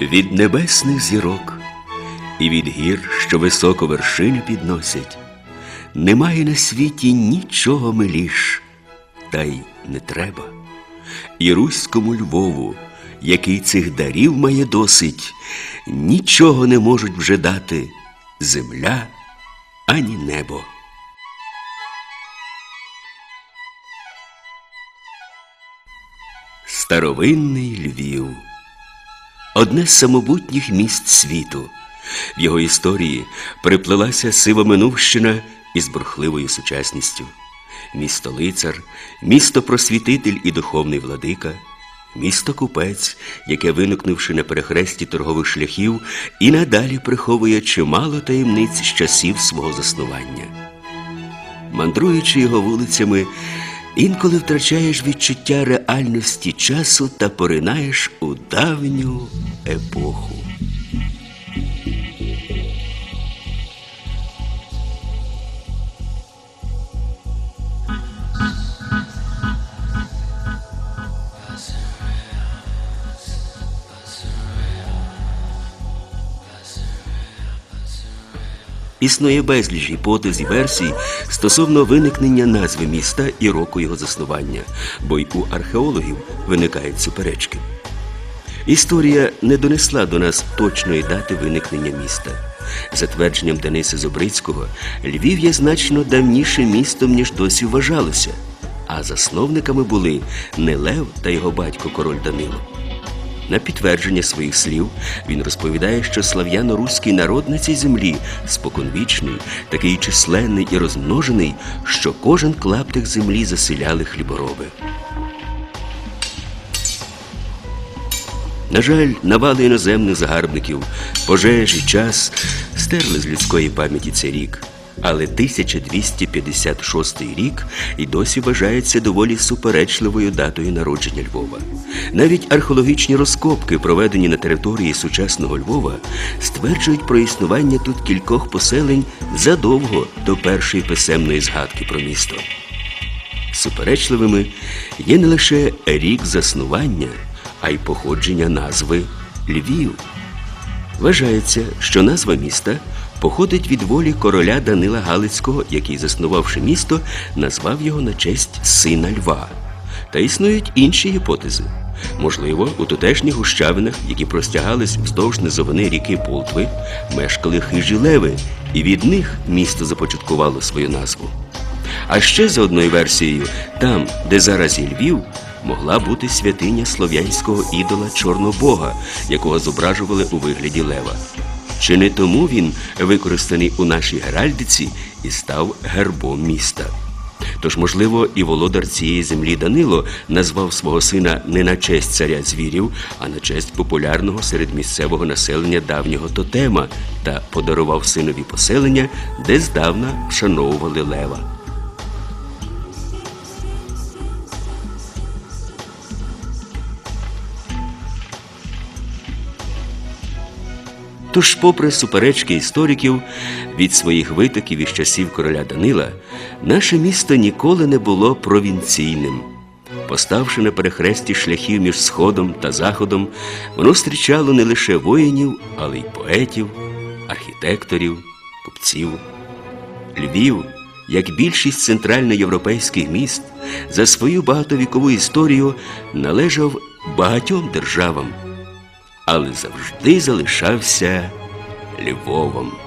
Від небесних зірок і від гір, що високо вершини підносять, немає на світі нічого миліш, та й не треба. І руському Львову, який цих дарів має досить, нічого не можуть вже дати земля ані небо. Старовинний Львів одне з самобутніх міст світу. В його історії переплелася сива минувщина із бурхливою сучасністю. Місто лицар, місто просвітитель і духовний владика, місто купець, яке, виникнувши на перехресті торгових шляхів, і надалі приховує чимало таємниць з часів свого заснування. Мандруючи його вулицями, інколи втрачаєш відчуття реальності часу та поринаєш у давню епоху. Існує безліч гіпотез і версій стосовно виникнення назви міста і року його заснування, бо й у археологів виникають суперечки. Історія не донесла до нас точної дати виникнення міста. За твердженням Дениса Зобрицького, Львів є значно давнішим містом, ніж досі вважалося, а засновниками були не Лев та його батько король Данило. На підтвердження своїх слів він розповідає, що слав'яно-руський народ на цій землі споконвічний, такий численний і розмножений, що кожен клаптик землі заселяли хлібороби. На жаль, навали іноземних загарбників, пожежі, час стерли з людської пам'яті цей рік. Але 1256 рік і досі вважається доволі суперечливою датою народження Львова. Навіть археологічні розкопки, проведені на території сучасного Львова, стверджують про існування тут кількох поселень задовго до першої писемної згадки про місто. Суперечливими є не лише рік заснування, а й походження назви Львів. Вважається, що назва міста походить від волі короля Данила Галицького, який, заснувавши місто, назвав його на честь сина Льва. Та існують інші гіпотези. Можливо, у тутешніх гущавинах, які простягались вздовж низовини ріки Полтви, мешкали хижі леви, і від них місто започаткувало свою назву. А ще за одною версією, там, де зараз є Львів, могла бути святиня слов'янського ідола Чорнобога, якого зображували у вигляді лева. Чи не тому він використаний у нашій геральдиці і став гербом міста? Тож, можливо, і володар цієї землі Данило назвав свого сина не на честь царя звірів, а на честь популярного серед місцевого населення давнього тотема та подарував синові поселення, де здавна вшановували лева. Тож, попри суперечки істориків від своїх витоків із часів короля Данила, наше місто ніколи не було провінційним. Поставши на перехресті шляхів між Сходом та Заходом, воно зустрічало не лише воїнів, але й поетів, архітекторів, купців. Львів, як більшість центральноєвропейських міст, за свою багатовікову історію належав багатьом державам але завжди залишався Львовом.